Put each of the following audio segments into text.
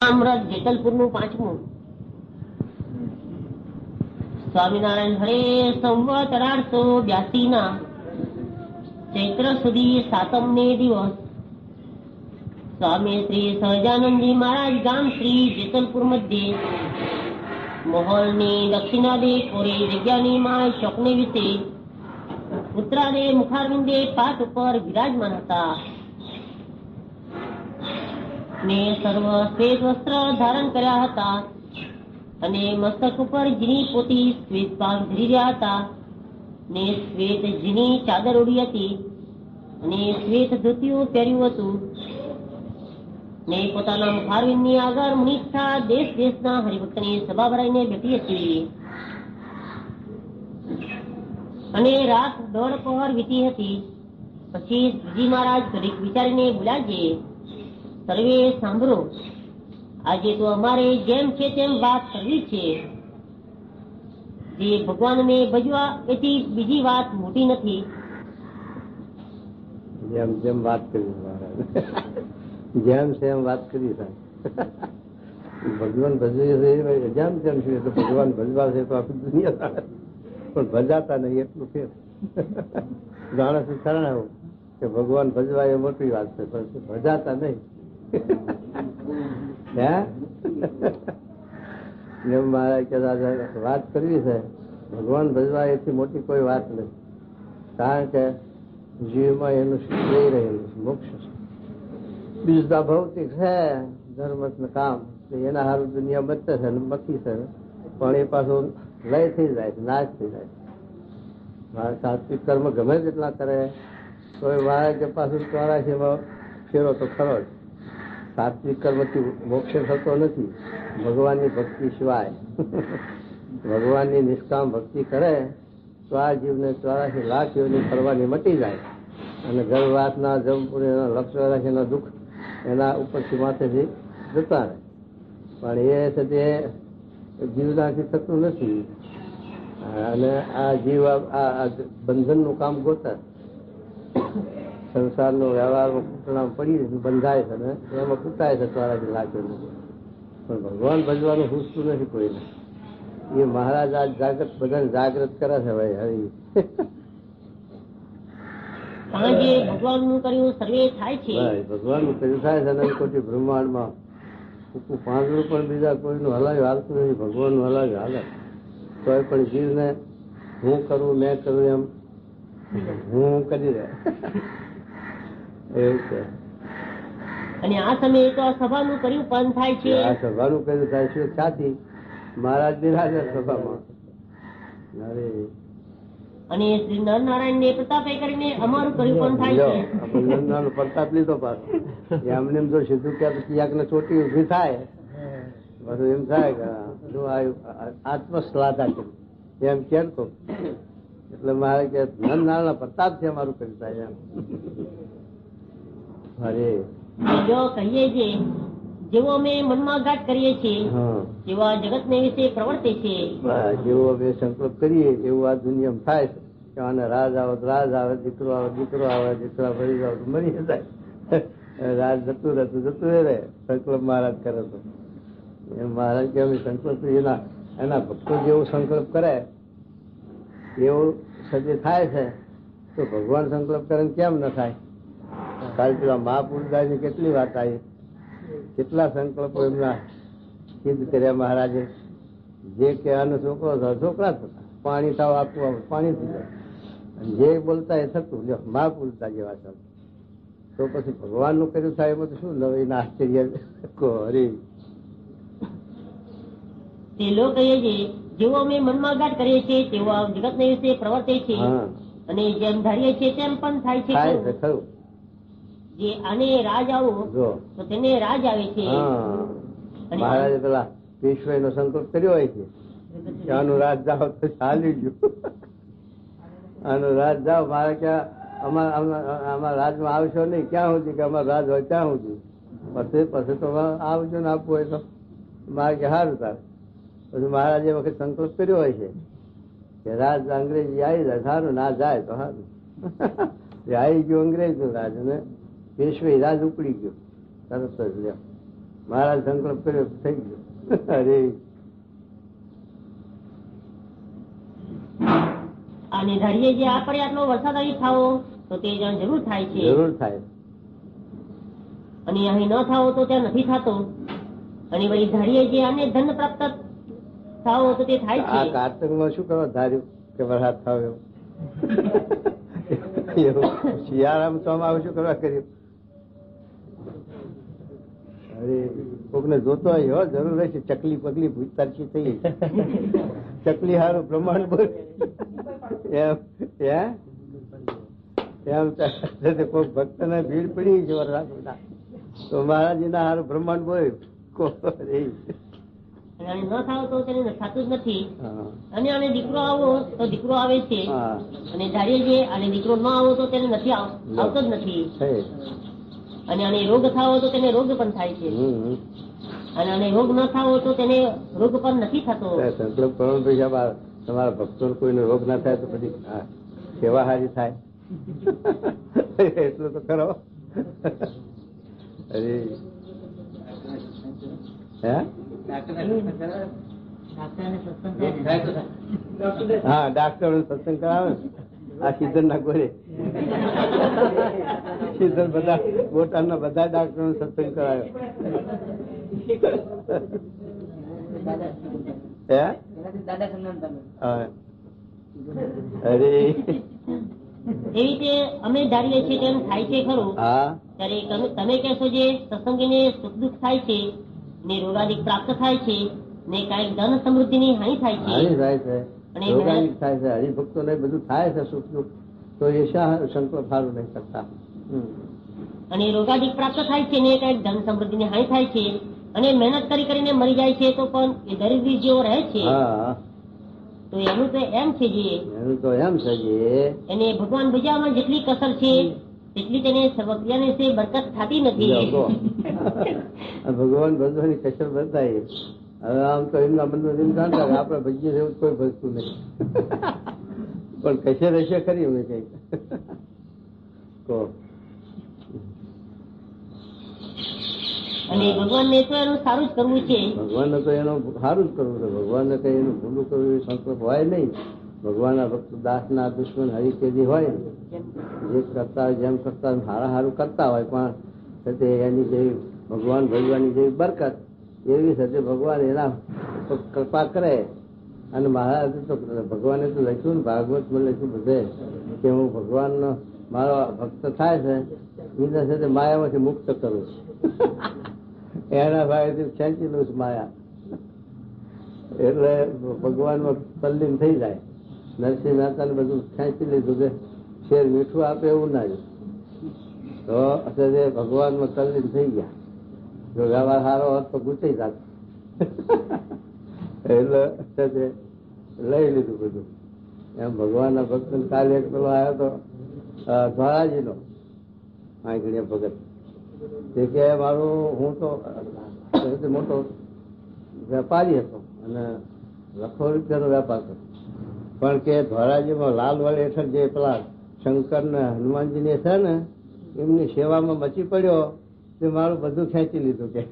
અમૃત જેતલપુરનું પાંચમું. સ્વામિનારાયણ હરે સંવત અઢારસો બ્યાસી ના ચૈત્ર સુધી સાતમ ને દિવસ. સ્વામી શ્રી સહજાનંદજી મહારાજ ગામ શ્રી જેતલપુર મધ્યે. મહોલની દક્ષિણાદે કોરે જગ્યાની માં ચોકને વિશે. પુત્રાને મુખારવિંદે પાઠ ઉપર વિરાજમાન હતા. ને સર્વ શ્વેત વસ્ત્ર ધારણ કર્યા હતા. અને મસ્તક ઉપર ઝીણી પોતી શ્વેત પાક ધરી રહ્યા હતા. ને શ્વેત ઝીણી ચાદર ઉડી હતી. અને શ્વેત ધોતિયું પહેર્યું હતું. ને પોતાના મુખારવિંદની આગળ મુનિષ્ઠા દેશ દેશના હરિભક્તની સભા ભરાઈને બેઠી હતી. અને રાત દોઢ પહોર વીતી હતી. પછી શ્રીજી મહારાજ ઘડીક વિચારીને બોલાજે સર્વે સાંભળો. આજે તો અમારે જેમ છે તેમ વાત કરવી છે. જે ભગવાનને ભજવા એથી બીજી વાત મોટી નથી. જેમ જેમ વાત કરી જેમ એમ વાત કરી ભગવાન ભજવી છે જેમ જેમ છે તો ભગવાન ભજવા છે તો આખી દુનિયા પણ ભજાતા નહીં, એટલું છે જાણે છે કારણ એવું કે ભગવાન ભજવા એ મોટી વાત છે, પણ ભજાતા નહીં. હે? મારા કહેતા વાત કરવી છે, ભગવાન ભજવા એથી મોટી કોઈ વાત નથી કારણ કે જીવમાં એનું રહી રહેલું છે, મોક્ષ બીજું ભૌતિક છે ધર્મ કામ. એના હારું દુનિયા બચે છે મકી છે. પણ એ પાછું લય થઈ જાય છે, નાશ થઈ જાય મારા સાત્વિક કર્મ ગમે તેટલા કરે તો એ મારા કે પાછું ચોરાશીમાં ફેરો તો ખરો જ. સાત્વિક કર્મથી મોક્ષ થતો નથી. ભગવાનની ભક્તિ સિવાય. ભગવાનની નિષ્કામ ભક્તિ કરે, તો આ જીવને ચોરાશી લાખ યોની ફરવાની મટી જાય. અને ગર્ભવાસના જમપુરી લક્ષ એના દુઃખ એના ઉપરથી માથેથી જતા રહે. પણ એ તે જીવનાથી થતું નથી. અને આ જીવ, આ બંધનનું કામ ગોતા સંસારનો વ્યવહારમાં કૂટણા પડી બંધાય છે ને એમાં કૂટાય છે ચોરાશી લાગે પણ ભગવાન ભજવાનું હુસતું નથી કોઈને. એ મહારાજ આ જાગૃત બધાને જાગૃત કરે છે ભાઈ હરી જે ભગવાનનું કર્યું થાય છે. અનંત કોટી બ્રહ્માંડમાં પાંદડું પણ બીજા કોઈનું હલાવ્યું હાલતું નથી ભગવાનનું હલાવ્યું હાલે. કોઈ પણ જીવને હું કરું મેં કરું એમ હું કરી દે એવું છે. અને આ સમયે તો સભા સભાનું કર્યું પણ થાય છે. આ સભાનું કર્યું થાય છે સાથી મહારાજ બિરાજે સભામાં અરે. અને શ્રી નરનારાયણ ને પ્રતાપ કરીને અમારું કર્યું પણ થાય છે. નરનારાયણ પ્રતાપ લીધો પાછો. એમને એમ જો સીધું કે ક્યાંક ને ચોટી ઊભી થાય. બધું એમ થાય કે જો આ આત્મશ્લાઘા કરી એમ કેમ તો. એટલે મારે કે નરનારાયણ પ્રતાપ છે અમારું કરી થાય એમ. અરે. જો કહીએ જે જેવો અમે મનમાં ઘાટ કરીએ છીએ જેવા જગત ને વિશે પ્રવર્તે છે. જેવો અમે સંકલ્પ કરીએ એવું આ દુનિયામાં થાય છે. કે આને રાજ આવે રાજ આવે દીકરો આવે દીકરો આવે દીકરા મરી જાવ મરી જાય. રાજ જતું રહેતું જતું રહે. સંકલ્પ મહારાજ કરે તો. એ મહારાજ કે અમે સંકલ્પ એના એના ભક્તો જેવો સંકલ્પ કરે એવું સજે થાય છે. તો ભગવાન સંકલ્પ કરે ને કેમ ન થાય? કાલ પેલા મહાપુરુષદાસની કેટલી વાત આવી? કેટલા સંકલ્પો એમના સિદ્ધ કર્યા મહારાજે? જે કહેવાનો છોકરો હતો છોકરા થતા પાણી થાવ આપવું પાણી થઈ જાય. જે બોલતા એ થતું. જો મા બોલતા જેવા ચાલ તો પછી ભગવાનનું કર્યું થાય એમાં તો શું નવીન આશ્ચર્ય કહો હરે. તે લોક છે જેવો અમે મનમાં ઘાટ કરીએ છીએ તેવો જગત ને વિશે પ્રવર્તે છે. અને જેમ ધારીએ છીએ તેમ પણ થાય છે. થાય છે ખરું. જે આને રાજ આવો તો તેને રાજ આવે છે. મહારાજે પેલા પેશવાઈ નો સંકલ્પ કર્યો હોય છે આનું રાજ જાઓ તો ચાલી ગયું. આનું રાજ જાઓ. મારે ક્યાં અમારા રાજમાં આવશો નહીં. ક્યાં સુધી કે અમારા રાજ હોય ત્યાં સુધી. પછી પછી તો આવજો ને આપવું હોય તો. મારે કે સારું તાર. પછી મહારાજે વખત સંકલ્પ કર્યો હોય છે કે રાજ અંગ્રેજી આવી જાય. સારું ના જાય તો સારું આવી ગયું અંગ્રેજનું રાજ અને પેશવાઈ રાજ ઉપડી ગયો. તરત જ લે મહારાજ સંકલ્પ કર્યો થઈ ગયો. અરે. અને ધરીએ જે આપણે આટલો વરસાદ અહીં થાવો તો તે જણ જરૂર થાય છે. જરૂર થાય. અને અહીં ન થાવો તો ત્યાં નથી થતો. અને પછી ધરીએ જે આને ધન પ્રાપ્ત થાવો તો તે થાય આ છે કાર્તકમાં શું કરવા ધાર્યું? કે વરસાદ થાવ એવું. શિયાળામાં તો આમાં શું કરવા કર્યું? કોકને જોતો હોય જરૂર રહેશે ચકલી પગલી ભૂતતારસી થઈ. ચકલી હારું પ્રમાણ બોલ. એમ કોઈ ભક્ત ને ભીડ પડી છે તો મહારાજી ના હારું બ્રહ્માંડ બોલ્યું ન થાવ તો તેને થતું જ નથી. અને દીકરો આવો તો દીકરો આવે છે. અને ધારીએ દીકરો ન આવો તો તેને નથી આવતો જ નથી. છે અને આને રોગ થાવો તો તેને રોગ પણ થાય છે. અને આને રોગ ન થાવો તો તેને રોગ પણ નથી થતો. સંકલ્પ કરો પછી તમારા ભક્તો કોઈને રોગ ના થાય તો પછી સેવા હારી થાય. એટલું તો ખરો. અરે. હે? હા ડાક્ટર સત્સંગ કરાવે આ સિદ્ધર ના ગોરે સિદ્ધર બધા બોટાદના બધા ડાક્ટર સત્સંગ કરાયો. હે? અરે. એવી રીતે અમે ધારીએ છીએ તેમ થાય છે ખરું. ત્યારે તમે- કહેશો જે સત્સંગીને સુખ દુઃખ થાય છે ને રોગાદિક પ્રાપ્ત થાય છે ને કાંઈક ધન સમૃદ્ધિની હાનિ થાય હાનિ થાય છે. અને રોગાનિક થાય છે હરિભક્તો ને બધું થાય છે સુખ દુઃખ. તો એ શા સંકલ્પ સારું નહીં કરતા. અને રોગાદિક પ્રાપ્ત થાય છે ને કંઈક ધન સમૃદ્ધિની હાનિ થાય છે અને મહેનત કરી કરીને મરી જાય છે તો પણ એ દરિદ્રી જેવો રહે છે. તો એનું તો એમ છે જે. એનું તો એમ છે જે. એને ભગવાન ભજામાં જેટલી કસર છે તેટલી તેને સર્વક્રિયાને સે બરકત થતી નથી. ભગવાન ભજવાની કસર બતાવી. હવે આમ તો એમના મનમાં એમ જાણતા આપણે ભજીએ જેવું કોઈ ભજતું નહીં. પણ કશે રહેશે ખરી અમે કંઈક. કહો અને ભગવાનને તો એનું સારું જ કરવું છે. ભગવાનને તો એનું સારું જ કરવું છે. ભગવાનને કઈ એનું ભૂલું કરવું એ સંકલ્પ હોય નહીં. ભગવાનના ભક્ત દાસના દુશ્મન હરિકેદી હોય જે કરતા જેમ કરતા હારા હારું કરતા હોય પણ તે એની જેવી ભગવાન ભગવાનની જેવી બરકત એવી સાથે ભગવાન એના કૃપા કરે. અને મહારાજ તો ભગવાને તો લખ્યું ને ભાગવતમાં લખ્યું બધે કે હું ભગવાનનો મારો ભક્ત થાય છે બીજા સાથે માયામાંથી મુક્ત કરું છું. એના ભાઈ ખેંચી માયા. એટલે ભગવાનમાં તલ્લીન થઈ જાય. નરસિંહ મહેતાને બધું ખેંચી લીધું કે શેર મીઠું આપે એવું ના. તો અત્યારે ભગવાનમાં તલ્લીન થઈ ગયા. જો વ્યવહાર સારો હોત તો ગુચાઈ જાત. એટલે અત્યારે લઈ લીધું બધું. એમ ભગવાનના ભક્ત કાલે એક પેલો આવ્યો તો અ, ધોળાજીનો. આંગણીયા ભગત. તે કે મારું, હું તો મોટો વેપારી હતો અને લખો રૂપિયાનો વેપાર કરતો. પણ કે ધોરાજીમાં લાલ વાળી હેઠળ જે પેલા શંકર ને હનુમાનજી ને છે ને, એમની સેવામાં મચી પડ્યો, તે મારું બધું ખેંચી લીધું કે.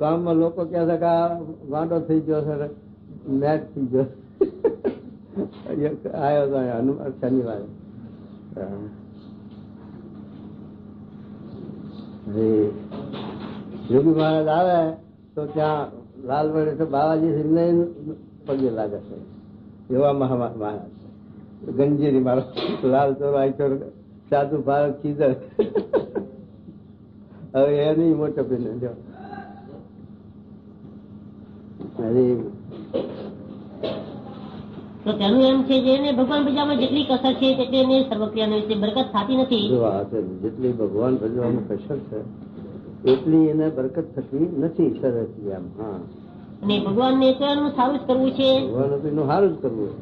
ગામમાં લોકો કહે છે કે આ ગાંડો થઈ ગયો છે મેચ થઈ ગયો આવ્યો હતો શનિવારે. એ યોગી મહારાજ આવે, તો ત્યાં લાલ લાલવડે તો બાવાજી સિંહ પગે લાગે છે. એવા મહા મહારાજ ગંજીરી મારો લાલ ચોરાય ચોર, સાધુ ભારત કીધર હવે એની મોટો પીને જો. અરે તો તેનું એમ છે જે એને ભગવાન ભજવામાં જેટલી કસર છે તેટલી એને સર્વક્રિયાને વિશે બરકત થતી નથી. છે જેટલી ભગવાન ભજવામાં કસર છે એટલી એને બરકત થતી નથી સરસ એમ હા. અને ભગવાનને તો એનું સારું જ કરવું છે. ભગવાન એનું સારું જ કરવું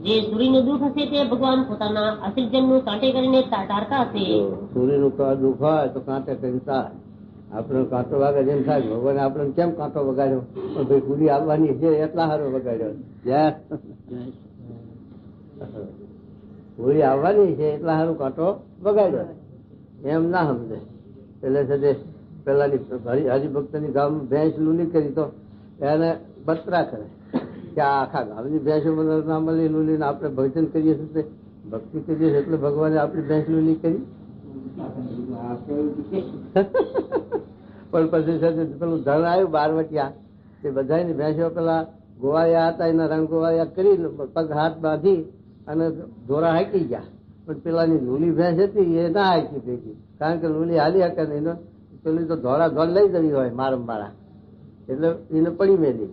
જે સૂર્યનું દુઃખ હશે તે ભગવાન પોતાના અસિર્જનનું કાંટે કરીને ટાળતા હશે. સૂર્ય સૂર્યનું કા દુઃખ હોય તો કાંટે કરીને આપણે કાંટો વાગે જેમ થાય, ભગવાને આપણે કેમ કાંટો વગાડ્યો? પણ ભાઈ પૂરી આવવાની છે, એટલા સારો વગાડ્યો. પૂરી આવવાની છે, એટલા સારું કાંટો વગાડ્યો. એમ ના સમજે. એટલે છે પેલાની હરિ- હરિભક્તની ગામ ભેંસ લૂલી કરી તો એને બતરા કરે કે આખા ગામની ભેંસો ના મળી લૂલી આપણે ભજન કરીએ છીએ ભક્તિ કરીએ છીએ એટલે ભગવાને આપણી ભેંસ લૂલી કરી. પણ પછી પેલું ધન આવ્યું બારવટિયા. તે બધાની ભેંસો પેલા ગોવાયા હતા, એના રંગ ગોવાયા કરી પગ હાથ બાંધી અને ધોરા હાકી ગયા. પણ પેલાની લૂલી ભેંસ હતી, એ ના હાકી ભેગી. કારણ કે લૂલી હાલી હકે એનો પેલી તો ધોરા ધોર લઈ જવી હોય મારમ મારા એટલે એને પડી મેલી.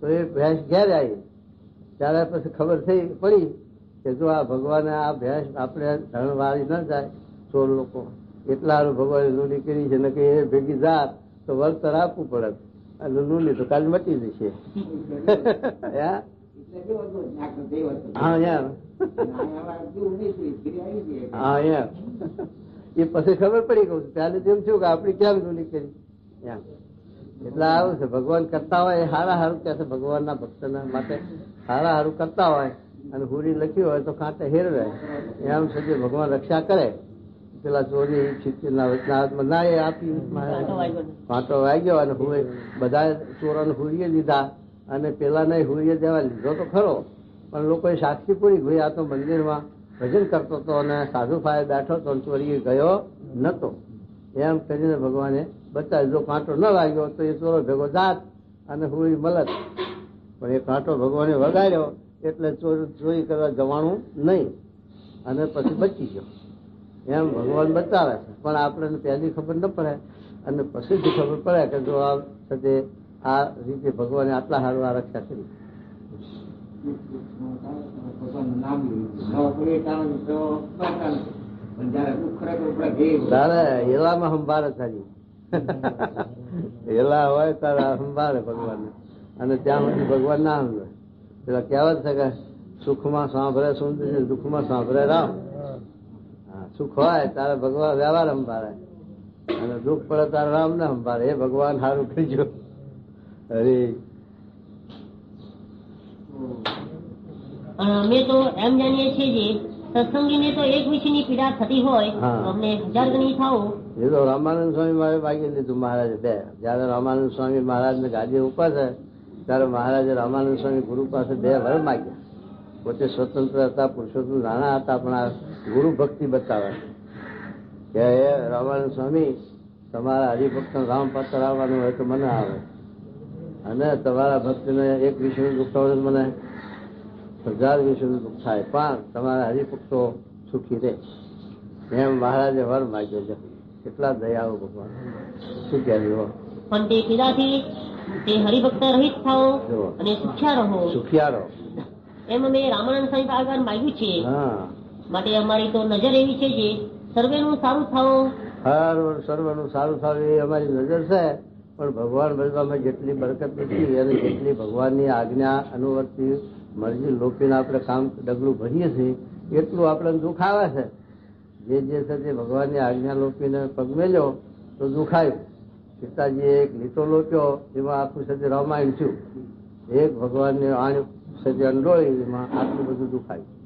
તો એ ભેંસ ઘેર આવી. ત્યારે પછી ખબર થઈ, પડી કે જો આ ભગવાને આ ભેંસ આપણે ધણ વાળી ન જાય, ચોર લોકો. એટલા ભગવાને લૂલી કરી છે ને એ ભેગી જાત, તો વળતર આપવું પડે. અને લૂલી તો કાલ મટી જશે. હા? યાર હા યાર એ પછી ખબર પડી ગયું ત્યારે તેમ થયું કે આપણે ક્યાં લૂલી કરી? એટલે આવું છે, ભગવાન કરતા હોય હારા હારું કે છે, ભગવાનના ભક્તના માટે હારા હારું કરતા હોય અને હુરી લખ્યું હોય તો કાંટે હેરવે એમ કે ભગવાન રક્ષા કરે. પેલા ચોરી છીતીના હાથમાં ના એ આપી કાંટો વાગ્યો અને હુએ બધા ચોરોને હુરીએ લીધા અને પેલાને હુરીએ દેવા લીધો તો ખરો પણ લોકોએ સાક્ષી પૂરી ગઈ આ તો મંદિરમાં ભજન કરતો હતો અને સાધુ ફાયર બેઠો હતો અને ચોરીએ ગયો નતો. એમ કરીને ભગવાને બતાવ્યું જો કાંટો ન વાગ્યો તો એ ચોરો ભેગો જાત અને હુરી મલત. પણ એ કાંટો ભગવાને વગાડ્યો એટલે ચોર ચોરી કરવા જવાનું નહીં. અને પછી બચી ગયો. એમ ભગવાન બતાવે છે. પણ આપણને પહેલી ખબર ન પડે અને પછીથી ખબર પડે કે જો આ સાથે આ રીતે ભગવાને આટલા સારું આ રક્ષા કરી તારે એલામાં સંભાળે તારી હેલા હોય તારે સંભાળે ભગવાન અને ત્યાં સુધી ભગવાન ના સમજે. પેલા કહેવત છે કે, સુખમાં સાંભળે સુંદર દુઃખમાં સાંભળે રામ. સુખ હોય તારે ભગવાન વ્યવહાર સંભાળે. અને દુઃખ પડે તારે રામ ને સંભાળે. એ ભગવાન સારું કરજો અરે અમે તો એમ જાણીએ છીએ જે સત્સંગીને તો એક વિષયની પીડા થતી હોય અમને હજાર ગણી થાવ. એ તો રામાનંદ સ્વામી મારે માગી લીધું મહારાજ બે જયારે રામાનંદ સ્વામી મહારાજ ને ગાદી ઉપર છે ત્યારે મહારાજે રામાનંદ સ્વામી ગુરુ પાસે બે વર માગ્યા. પોતે સ્વતંત્ર હતા પુરુષોત્તમ નાના હતા પણ ગુરુ ભક્તિ બતાવે કે હે રામાનંદ સ્વામી તમારા હરિભક્ત રામ પાત્ર આવવાનું હોય તો મને આવે. અને તમારા ભક્તને એક વિષયનું દુઃખ હોય મને હજાર વિષયનું દુઃખ થાય. પણ તમારા હરિભક્તો સુખી રહે. એમ મહારાજે વર માગ્યો છે. કેટલા દયાળુ ભગવાન. શું કહેવું પણ તે પીડાથી તે હરિભક્ત રહિત થાઓ અને સુખ્યા રહો. સુખિયારો એમ અમે રામાનંદ સાહેબ આગળ માગ્યું છે. હા. માટે અમારી તો નજર એવી છે જે સર્વેનું સારું હર સર્વનું સારું સારું એ અમારી નજર છે. પણ ભગવાન ભજવામાં જેટલી બરકત નથી અને જેટલી ભગવાનની આજ્ઞા અનુવર્તી મરજી લોપીને આપણે કામ ડગલું ભરીએ છીએ, એટલું આપણે દુઃખ આવે છે. જે જે છે તે ભગવાનની આજ્ઞા લોપીને પગ મેલ્યો તો દુખાયું. સીતાજીએ એક લીટો લોપ્યો, એમાં આખું સજે રામાયણ થયું. એક ભગવાનની આણ સજે અંડોળી એમાં આટલું બધું દુખાયું.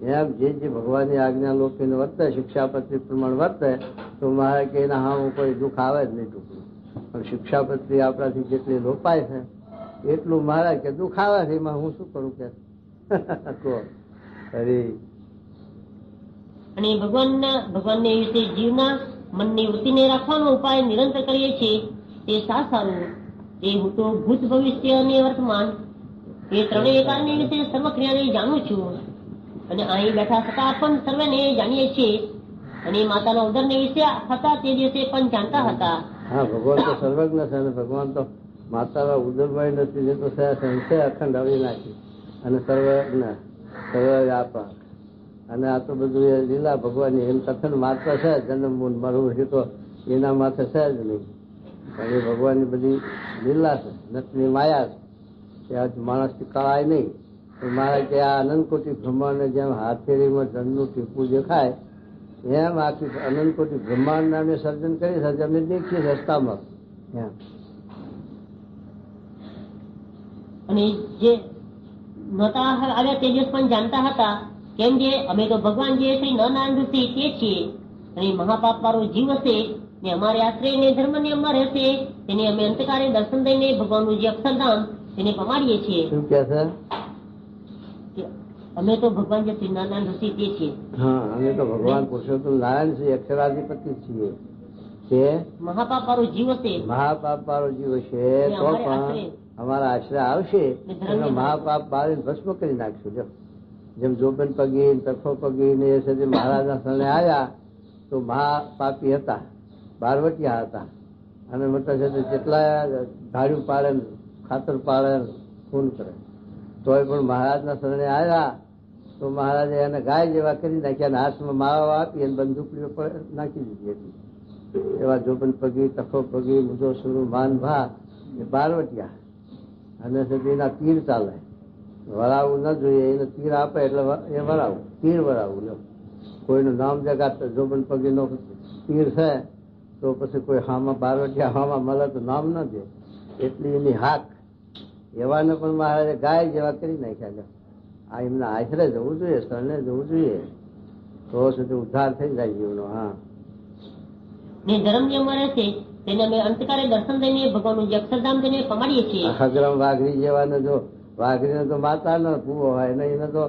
એમ જે જે ભગવાનની આજ્ઞા લોકોને વર્તે શિક્ષાપત્રી પ્રમાણ વર્તે, તો મારે કે એના હા કોઈ દુઃખ આવે જ નહીં ટૂંકું. પણ શિક્ષાપત્રી આપણાથી જેટલી લોપાય છે, એટલું મારે કે દુઃખ આવે છે, એમાં હું શું કરું કે? હરી. અને ભગવાનના, ભગવાનને વિશે જીવના મનની વૃત્તિને રાખવાનો ઉપાય નિરંતર કરીએ છીએ તે સા સારું. એ હું તો ભૂત ભવિષ્ય અને વર્તમાન, એ ત્રણેય કારણે વિશે સર્વ ક્રિયાને જાણું છું. અને અહીં બેઠા થતા પણ સર્વેને જાણીએ છીએ. અને માતાના ઉદરને વિશે હતા તે દિવસે પણ જાણતા હતા. હા, ભગવાન તો સર્વજ્ઞ છે અને ભગવાન તો માતાના ઉદરભાઈ નથી, જે તો સંશય અખંડ આવી નાખી. અને સર્વજ્ઞ, સર્વ વ્યાપક. અને આ તો બધું એ લીલા ભગવાનની એમ કથન માત્ર છે જન્મ મરવું તો એના માથે છે જ નહીં. પણ એ ભગવાનની બધી લીલા છે નટની માયા છે. એ આજ માણસથી કળાય નહીં. મારે આ અનંતકોટી બ્રહ્માંડ જેમ હાથેરીમાં જનનું ટીપું દેખાય એમ આખી અનંતકોટી બ્રહ્માંડ અમે સર્જન કરી છે અમે દેખીએ રસ્તામાં. અને જે આવ્યા તે દિવસ પણ જાણતા હતા કેમ કે અમે તો ભગવાન જે શ્રી નારાયણ તે છીએ અને મહાપાપ વાળો જીવ હશે ને અમારે આશ્રય ને ધર્મ ને અમારે રહેશે તેને અમે અંતકારે દર્શન દઈને ભગવાનનું જે અક્ષરધામ તેને પમાડીએ છીએ. શું કે અમે તો ભગવાન જે નારાયણ ઋષિ તે છીએ. હા અમે તો ભગવાન પુરુષોત્તમ નારાયણ છીએ અક્ષરાધિપતિ છીએ. છે? મહાપાપ વાળો જીવ છે મહાપાપ વાળો જીવ છે તો પણ અમારા આશરે આવશે. એનો મહાપાપ બારે ભસ્મ કરી નાખશું. જો જેમ જોબન પગી તરફો પગી ને એ સુધી મહારાજના સ્થળે આવ્યા તો મહાપાપી હતા બારવટિયા હતા. અને મોટા સાથે જેટલા ધાડ્યું પાડે ખાતર પાડે ખૂન કરે. તોય પણ મહારાજના શરણે આવ્યા તો મહારાજે એને ગાય જેવા કરી નાખ્યા અને હાથમાં માળાઓ આપી અને બંદૂકડીઓ પર નાખી દીધી હતી. એવા જોબન પગી, તખો પગી મુજો સુરુ માન ભા એ બારવટિયા. અને સદીના તીર ચાલે. વરાવવું ન જોઈએ, એને તીર આપે એટલે એ વરાવું. તીર વરાવું લો કોઈનું નામ જગા જોબન પગીનો તીર છે, તો પછી કોઈ હામાં બારવટિયા હામાં મળે તો નામ ન દે. એટલી એની હાક. એવાને પણ મહારાજે ગાય જેવા કરી નાખ્યા. આ એમના આશરે જવું જોઈએ શરણે જવું જોઈએ. તો સુધી ઉદ્ધાર થઈ જાય જીવનો હા. જે ધર્મ અમારે રહેશે તેને અમે અંતકારે દર્શન દઈને ભગવાનનું જે અક્ષરધામ તેને પમાડીએ છીએ. હગરમ વાઘરી જેવાને જો વાઘરીને તો માતા ન કુવો હોય ને એને તો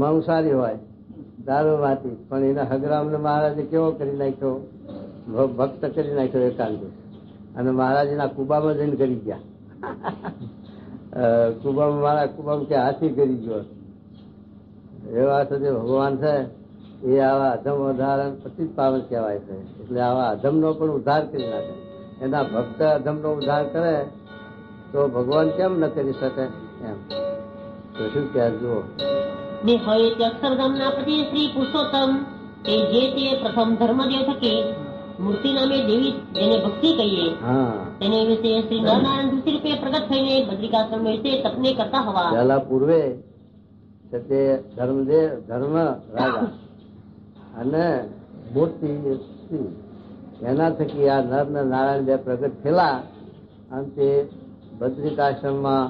મંસારી હોય. દારૂ માતી પણ એના હગરામ ને મહારાજે કેવો કરી નાખ્યો? ભક્ત કરી નાખ્યો એકાંત. અને મહારાજ એના કુબામાં જઈને કરી ગયા. કુબામાં મારા કુબામ કે હાથી કરી ગયો. એવા જે ભગવાન છે એ આવા અધમ ઉદાહરણ પછી પાવન કહેવાય છે. એટલે આવા અધમનો પણ ઉદ્ધાર કરી નાખે. એના ભક્ત અધમનો ઉદ્ધાર કરે તો ભગવાન કેમ ન કરી શકે? એમ. તો શું કહે જુઓ. ને તે અક્ષરધામના પતિ શ્રી પુરુષોત્તમ તે જે તે પ્રથમ ધર્મદેવ થકી મૂર્તિ નામે દેવી જેને ભક્તિ કહીએ હા. તેને વિશે શ્રી નરનારાયણ ઋષિ રૂપે પ્રગટ થઈને બદ્રિકાશ્રમ વિશે તપને કરતા હોવા. પહેલા પૂર્વે છે તે ધર્મદેવ ધર્મ રાજા. અને મૂર્તિ એના થકી આ નર ને નારાયણ બે પ્રગટ થયેલા અને તે બદ્રિકાશ્રમમાં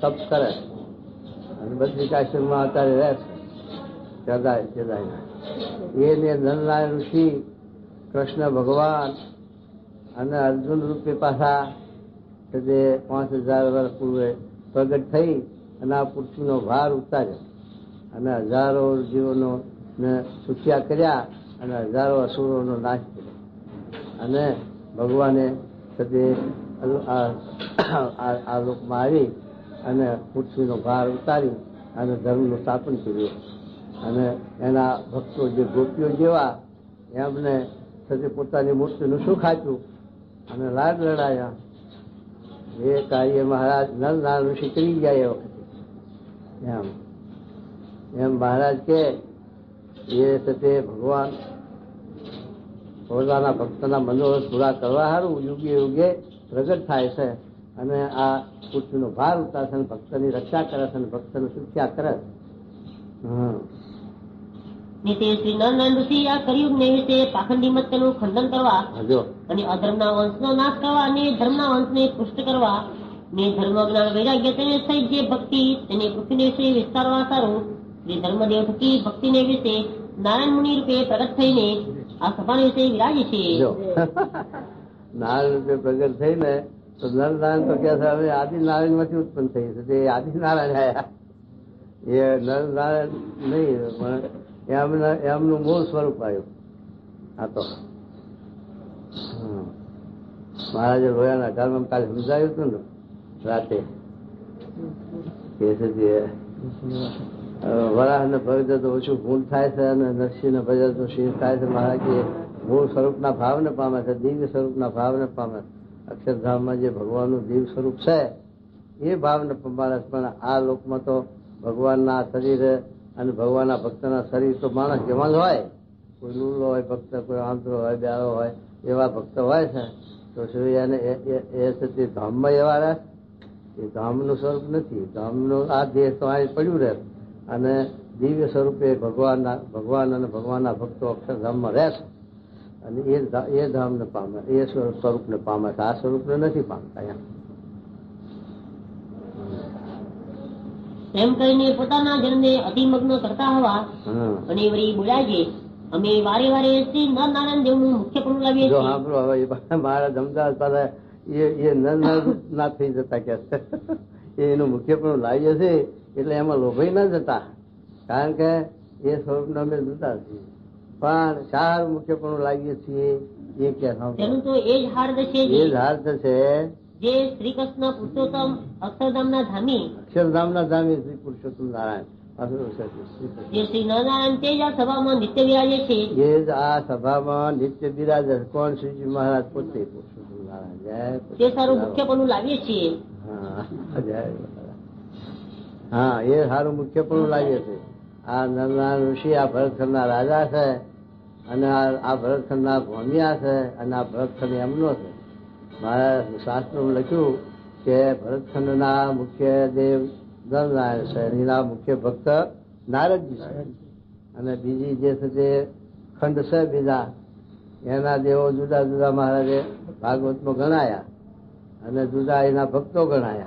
તપ કરે. અને બદ્રિકાશ્રમમાં અત્યારે રહે છે. જદાય એને નરનારાયણ ઋષિ, કૃષ્ણ ભગવાન અને અર્જુન રૂપે પાછા તે પાંચ હજાર વર્ષ પૂર્વે પ્રગટ થઈ અને આ પૃથ્વીનો ભાર ઉતાર્યો. અને હજારો જીવોનો સુખ્યા કર્યા અને હજારો અસુરોનો નાશ કર્યો. અને ભગવાને તે આ લોકમાં આવી અને પૃથ્વીનો ભાર ઉતારી અને ધર્મનું સ્થાપન કર્યું. અને એના ભક્તો જે ગોપીઓ જેવા, એમને થતી પોતાની મૂર્તિનું સુખ આપ્યું અને લાડ લડાયા. એ કાર્ય મહારાજ નર નાનું શીખરી ગયા એ વખતે એમ. એમ મહારાજ કે એ ભગવાન પોતાના ભક્તના મનોરથ પૂરા કરવા સારું યુગે યુગે પ્રગટ થાય છે. અને આ પૃથ્વીનો ભાર ઉતારશે અને ભક્તની રક્ષા કરે છે અને ભક્તને શિક્ષા કરે છે. હમ. ને વિશે પાખંડી મત તેનું ખંડન કરવા હજો અને અધર્મના વંશનો નાશ કરવા અને ધર્મના વંશને પુષ્ટ કરવા ને ધર્મ જ્ઞાન વૈરાગ્ય તેને સહિત જે ભક્તિ તેને પૃથ્વીને વિશે વિસ્તારવા સારું શ્રી ધર્મદેવ થકી ભક્તિને વિશે નારાયણ મુનિ રૂપે પ્રગટ થઈને આ સભાને વિશે વિરાજે છે. નારાયણ રૂપે પ્રગટ થઈને તો નરનારાયણ તો કે છે, હવે આદિ નારાયણમાંથી ઉત્પન્ન થઈ છે. તે આદિ નારાયણ આયા એ નરનારાયણ નહીં, પણ એમના એમનું મૂળ સ્વરૂપ આવ્યું. આ તો. મહારાજે રોયાના ઘરમાં કાલે સમજાયું હતું ને. રાતે. વરાહ ને ભજે તો ઓછું ભૂલ થાય છે અને નરસિંહ ને ભજે તો શીર થાય છે. મહારાજ કે મૂળ સ્વરૂપના ભાવને પામે છે, દિવ્ય સ્વરૂપના ભાવને પામે. અક્ષરધામમાં જે ભગવાનનું દિવ્ય સ્વરૂપ છે, એ ભાવને પામે પણ આ લોકમાં તો ભગવાનના શરીરે અને ભગવાનના ભક્તના શરીર તો માણસ જેવા જ હોય. કોઈ લૂલો હોય ભક્ત, કોઈ આંતરો હોય, બ્યારો હોય, એવા ભક્ત હોય છે. તો શું એને એ ધામમાં એવા રહે? એ ધામનું સ્વરૂપ નથી. ધામનું આ દેહ તો અહીં પડ્યું રહે. અને દિવ્ય સ્વરૂપે ભગવાનના ભગવાન અને ભગવાનના ભક્તો અક્ષરધામમાં રહેશે અને એ એ ધામને પામે એ સ્વરૂપને પામે છે. આ સ્વરૂપને નથી પામતા એમ. એમ કરીને પોતાના જન્મને અતિમગ્ન કરતા હોવા અને વળી બોલ્યા છે અમે વારે વારે શ્રી નરનારાયણ દેવનું મુખ્ય પણ લાવીએ જો છીએ. સાંભળો હવે મારા અમદાવાદ પાછા એ નર ના થઈ જતા કે. એ એનું મુખ્ય પણ લાવીએ છે એટલે એમાં લોભાઈ ના જતા. કારણ કે એ સ્વરૂપ અમે જતા છીએ. પણ ચાર મુખ્ય પણ લાવીએ છીએ એ કે છે જ શ્રી કૃષ્ણ પુરુષોત્તમ અક્ષરધામના ધામી. અક્ષરધામના ધામી શ્રી પુરુષોત્તમ નારાયણ. સભામાં નિત્ય બિરાજે છે. કોણ શ્રીજી મહારાજ પોતે તે સારું પુરુષોત્તમ મુખ્ય પણ લાવીએ છીએ. હા એ સારું મુખ્ય પણ લાગે છે આ નરનારાયણ ઋષિ આ ભરતખંડના રાજા છે અને આ ભરતખંડના ભોમિયા છે અને આ ભરતખંડ એમનો છે. મારા શાસ્ત્રોમાં લખ્યું કે ભરતખંડના મુખ્ય દેવ નરનારાયણ છે એના મુખ્ય ભક્ત નારદજી છે. અને બીજી જે છે તે ખંડ છે બીજા એના દેવો જુદા જુદા મહારાજે ભાગવતમાં ગણાયા અને જુદા એના ભક્તો ગણાયા.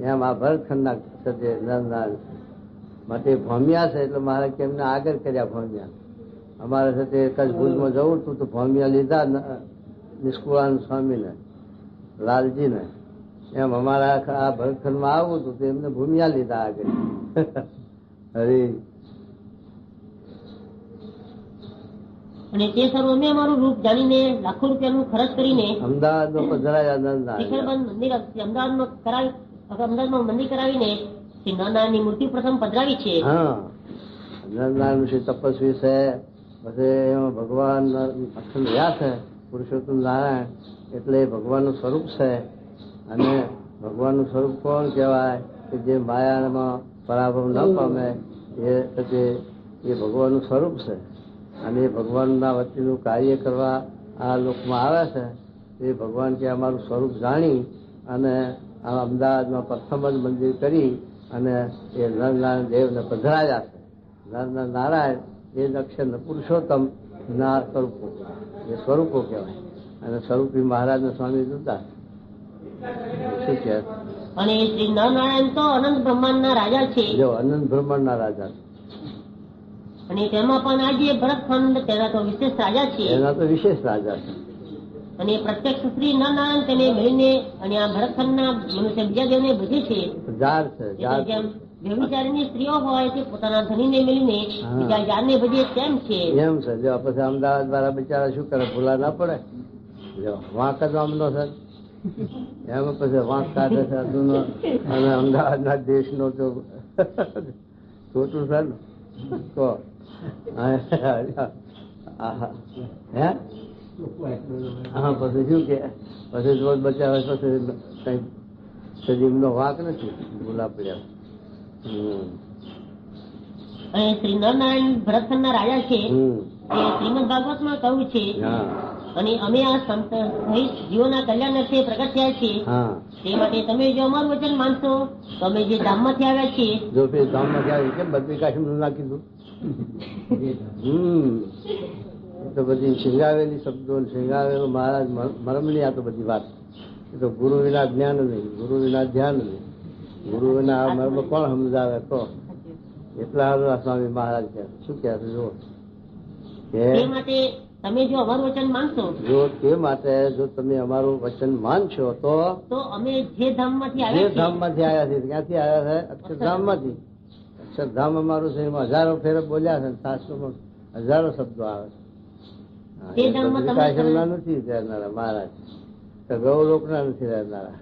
એમ આ ભરતખંડના સજે. માટે ભોમિયા છે, એટલે મારે કેમને આગળ કર્યા ભોમિયા. અમારા સાથે એક કચ્છ ભુજમાં જવું હતું, તો ભોમિયા લીધા નિષ્કુળાન સ્વામીને, લાલજીને. એમ અમારા આ ભરતખંડમાં આવવું હતું, તો એમને ભૂમિયા લીધા આગળ. હરી અને તે સર્વ અમે અમારું રૂપ જાણીને લાખો રૂપિયાનું ખર્ચ કરીને નરનારાયણ શિખરબંધ મંદિર કરાવી મંદિર કરાવીને શ્રી ની મૂર્તિ પ્રથમ પધરાવી છે. તપસ્વી છે પછી એમાં ભગવાન અખંડ રહ્યા છે પુરુષોત્તમ નારાયણ એટલે ભગવાન ભગવાનનું સ્વરૂપ છે. અને ભગવાનનું સ્વરૂપ કોણ કહેવાય? કે જે માયામાં પરાભવ ન પામે એ ભગવાન એ ભગવાનનું સ્વરૂપ છે. અને એ ભગવાનના વચ્ચેનું કાર્ય કરવા આ લોકમાં આવે છે એ ભગવાન કે અમારું સ્વરૂપ જાણી અને આ અમદાવાદમાં પ્રથમ જ મંદિર કરી અને એ નરનારાયણ દેવને પધરાયા છે. નરના નારાયણ એ લક્ષ્ય પુરુષોત્તમ ના સ્વરૂપો એ સ્વરૂપો કહેવાય. અને સ્વરૂપી મહારાજના સ્વામી જોતા. શું કહે? અને શ્રી નરનારાયણ તો અનંત બ્રહ્માંડના રાજા છે. જો અનંત બ્રહ્માંડના રાજા છે. અને તેમાં પણ આ જે ભરતખંડ તેના તો વિશેષ રાજા છે. એના તો વિશેષ રાજા છે. અને પ્રત્યક્ષ શ્રી નરનારાયણ તેને મળીને અને આ ભરતખંડના મનુષ્ય બીજા દેવને ભજે છે. જાર છે જેમ વ્યભિચારીની સ્ત્રીઓ હોય તે પોતાના ધણીને મળીને. બીજા જારને ભજે તેમ છે. એમ છે. જો પછી અમદાવાદ વાળા બિચારા શું કરે? ભૂલા ના પડે? જો વાંક જ આમનો સર એમ પછી વાંક કાઢે છે અધૂનો અને અમદાવાદના દેશનો તો ખોટું સર તો. હે હા. પછી શું કે? પછી રોજ બચાવે પછી કઈ સજીવનો વાંક નથી ગુલાબ પડ્યા. શ્રીનારાયણ ભરત ના રાજા છે તે શ્રીમદ ભાગવતમાં કહ્યું છે અને અમે આ સંત સહિત જીવોના કલ્યાણ અર્થે પ્રગટ થયા છીએ તે માટે તમે જો અમારું વચન માનશો તો અમે જે ધામમાંથી આવ્યા છીએ જો ફેર ગામમાં આવ્યા કેમ બદ્રી કાશીમાં ના કીધું? હમ. તો બધી શિંગાવેલી શબ્દો ને મહારાજ મરમની આ તો બધી વાત. એ તો ગુરુ વિના જ્ઞાન નહીં ગુરુ વિના ધ્યાન નહીં. ગુરુ વિના આ મર્મ કોણ સમજાવે તો? એટલા સ્વામી મહારાજ કે શું કહે છે જો કે તમે જો અમારું વચન માનશો? જો તે માટે જો તમે અમારું વચન માનશો તો? તો અમે જે ધામમાંથી જે આવ્યા છીએ. ધામમાંથી આવ્યા છે ક્યાંથી આવ્યા છે? અક્ષરધામમાંથી. અક્ષરધામ મારું છે એમાં હજારો ફેરે બોલ્યા છે શાસ્ત્રોમાં હજારો શબ્દો આવે છે. નથી રહેનારા મહારાજ. કે ગૌલોકના નથી રહેનારા.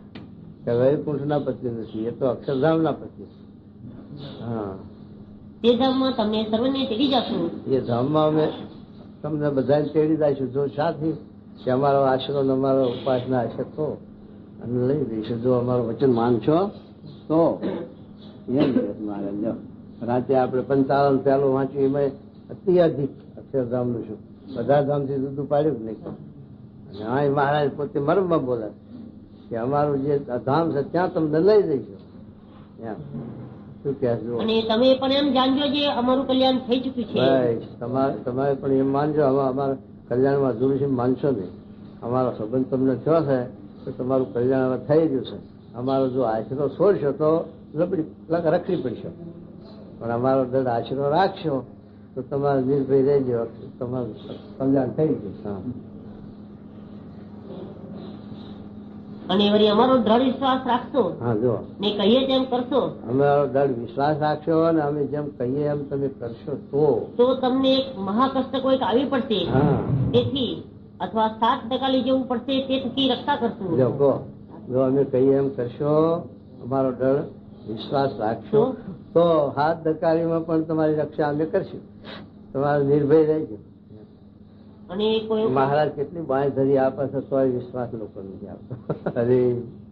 વૈકુંઠના પતિ નથી એ તો અક્ષરધામના પતિ હા. તે ધામમાં સર્વને તેડી જશું? એ ધામમાં અમે તમને બધાને તેડી દઈશું જો સાથી કે અમારો આશરો ને અમારો ઉપાસના હશે તો અને લઈ દઈશું જો અમારું વચન માનશો તો એમ મારે જો રાતે આપણે પંચાવન પહેલું વાંચ્યું એમાં અત્યાધિક અક્ષરધામનું શું? બધા ધામથી જુદું પાડ્યું જ નહીં? અને હા મહારાજ પોતે મર્મમાં બોલે કે અમારું જે ધામ છે ત્યાં તમને લઈ જઈશું. શું કહે અને તમે પણ એમ જાણજો જે અમારું કલ્યાણ થઈ ચુક્યું છે. તમારે તમારે પણ એમ માનજો હવે અમારા કલ્યાણમાં છે માનશો નહીં. અમારો સંબંધ તમને થયો છે તો તમારું કલ્યાણ થઈ ગયું છે. અમારો જો આશરો છોડશો તો લપડી રખડી પડશો. પણ અમારો દળ આશરો રાખશો તો તમારે નિર્ભય રહેજો તમારું સમજણ થઈ ગયું હા. અને વળી અમારો દ્રઢ વિશ્વાસ રાખશો? હા જો ને કહીએ તેમ કરશો? અમારો દળ વિશ્વાસ રાખશો અને અમે જેમ કહીએ એમ તમે કરશો તો. તો તમને એક મહાકષ્ટ કોઈક આવી પડશે. હા. તેથી અથવા સાત ટકા લઈ જવું પડશે તે થકી રક્ષા કરશું. જો જો અમે કહીએ એમ કરશો અમારો દળ વિશ્વાસ રાખશો તો હાથ ધકારીમાં પણ તમારી રક્ષા અમે કરશું. તમારે નિર્ભય રહેજો. અને મહારાજ કેટલી બાંયધરી આપે છે તો વિશ્વાસ લોકો નથી આપતો. અરે.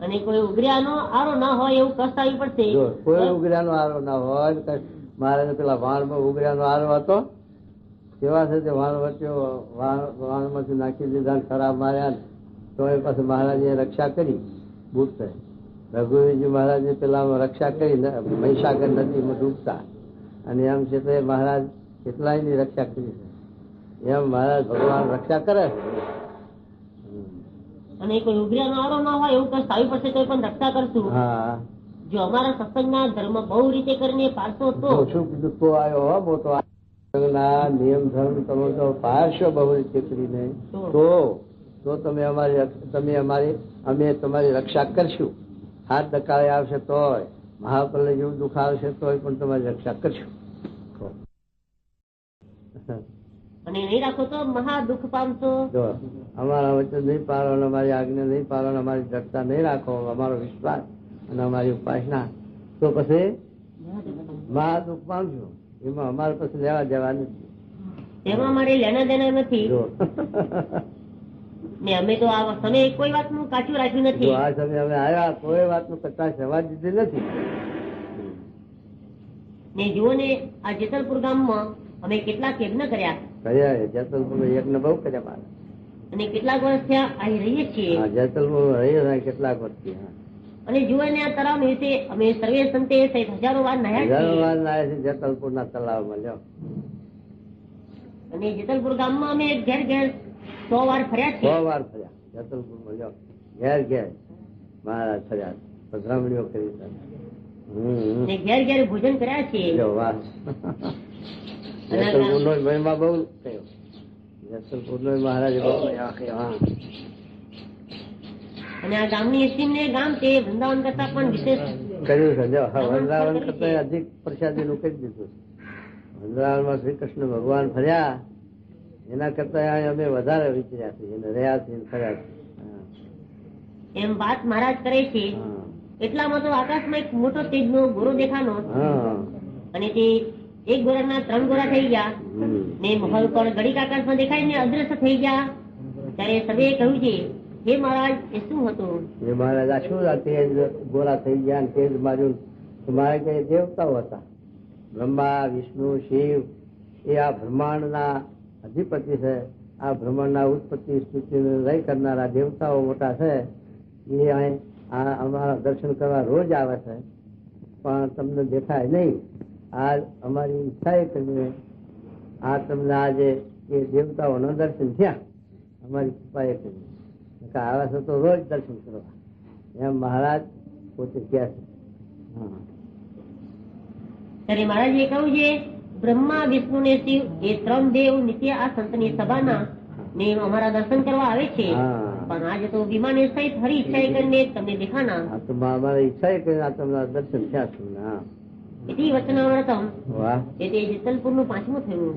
અને કોઈ ઉગર્યાનો આરો ના હોય એવું કષ્ટ આવી પડશે કોઈ ઉગર્યાનો આરો ના હોય મહારાજ પેલા વાણમાં ઉગર્યાનો આરો હતો. કેવા છે તે વાણ વચ્ચે વાણ વાણમાંથી નાખી દીધા ખરાબ માર્યા તો એ પછી મહારાજે રક્ષા કરી બુટ રઘુવીરજી મહારાજે પેલા રક્ષા કરી ને મહીસાગર નદીમાં ડૂબતા. અને એમ છે તો મહારાજ કેટલાયની રક્ષા કરી છે એમ મહારાજ ભગવાન રક્ષા કરે. અને કોઈ ઉગર્યાનો ના હોય એવું કષ્ટ આવી પડશે તો પણ રક્ષા કરશું. હા. જો અમારા સત્સંગના ધર્મ બહુ રીતે કરીને પારસો તો શું કીધું આવ્યો હો મોટો ના નિયમ ધર્મ તમે તો પારશો બહુ રીતે કરીને. તો તો તમે અમારી તમે અમારી અમે તમારી રક્ષા કરશું. હાથ દકાળે આવશે તોય મહાપલ્લે જેવું દુઃખ આવશે તોય પણ તમારી રક્ષા કરશો અને નહીં રાખો તો મહા દુઃખ પામશો. અમારા વચ્ચે નહીં પાડો અને અમારી આજ્ઞા નહીં પાડો અમારી દ્રઢતા નહીં રાખો અમારો વિશ્વાસ અને અમારી ઉપાસના. તો પછી મહા દુઃખ પામજો એમાં અમારે પછી લેવા દેવા નથી. એમાં અમારે લેના દેના નથી. ને અમે તો આ સમયે કોઈ વાતનું કાચું રાખ્યું નથી. આ સમય અમે આવ્યા કોઈ વાતનું કચાશ જવા દીધી નથી. ને જુઓ ને આ જેતલપુર ગામમાં અમે કેટલાક યજ્ઞ કર્યા. કર્યા જેતલપુર યજ્ઞ બહુ કર્યા મારે. અને કેટલાક વર્ષ થયા અહીં રહીએ છીએ. જેતલપુર રહી કેટલાક વર્ષ અને જુઓ ને આ તળાવ વિશે અમે સર્વે સંતે હજારો વાર નાહ્યા હજારો વાર નાયા છે જેતલપુર ના તલાવમાં લ્યો. અને જેતલપુર ગામમાં અમે ઘેર ઘેર સો વાર ફર્યા સો વાર ફર્યા. જેતલપુરમાં ઘેર ઘેર. મહારાજ ફર્યા પધરામણીઓ કરી ને ઘેર ઘેર ભોજન કર્યા છે? જતલપુર નો મહિમા બહુ થયો. જતલપુર નો મહારાજ બહુ અને આ ગામની એસીને ગામ તે વૃંદાવન કરતા પણ વિશેષ કર્યું છે જો. વૃંદાવન કરતા અધિક પ્રસાદી નું કહી દીધું વૃંદાવનમાં શ્રી કૃષ્ણ ભગવાન ફર્યા. એના કરતા અમે વધારે વિચર્યા છીએ અને રહ્યા છીએ ફર્યા છીએ. એમ વાત મહારાજ કરે છે. એટલામાં તો આકાશમાં એક મોટો તેજનો ગોરો દેખાનો અને તે એક ગોરાના ત્રણ ગોરા થઈ ગયા. ને મહોલ પર ઘડીક આકાશમાં દેખાય ને અદ્રશ્ય થઈ ગયા. ત્યારે સભે કહ્યું છે હે મહારાજ એ શું હતું? હે મહારાજ આ શું તેજ ગોરા થઈ ગયા તેજ માર્યું મારે કઈ દેવતાઓ હતા. બ્રહ્મા વિષ્ણુ શિવ એ આ બ્રહ્માંડના અધિપતિ છે. આ બ્રહ્માંડના ઉત્પત્તિ સ્થિતિ લય કરનારા દેવતાઓ મોટા છે. એ અહીં અમારા દર્શન કરવા રોજ આવે છે. પણ તમને દેખાય નહીં. આ અમારી ઈચ્છા એ કરીને આ તમને આજે એ દેવતાઓના દર્શન થયા. અમારી કૃપા એ કરી આવે છે તો રોજ દર્શન કરવા. એમ મહારાજ પોતે ક્યાં છે. હા. ત્યારે કહું કહ્યું છે બ્રહ્મા વિષ્ણુ ને શિવ એ ત્રણ દેવ નિત્ય આ સંતની સભાના ને અમારા દર્શન કરવા આવે છે. પણ આજે તો વિમાને સહિત હરી ઈચ્છા કરીને તમને દેખાના તો મા- ઈચ્છા કરીને તમારા દર્શન થયા છે હા. એથી વચનાવ્રતમ એ તે જેતલપુરનું પાંચમું થયું.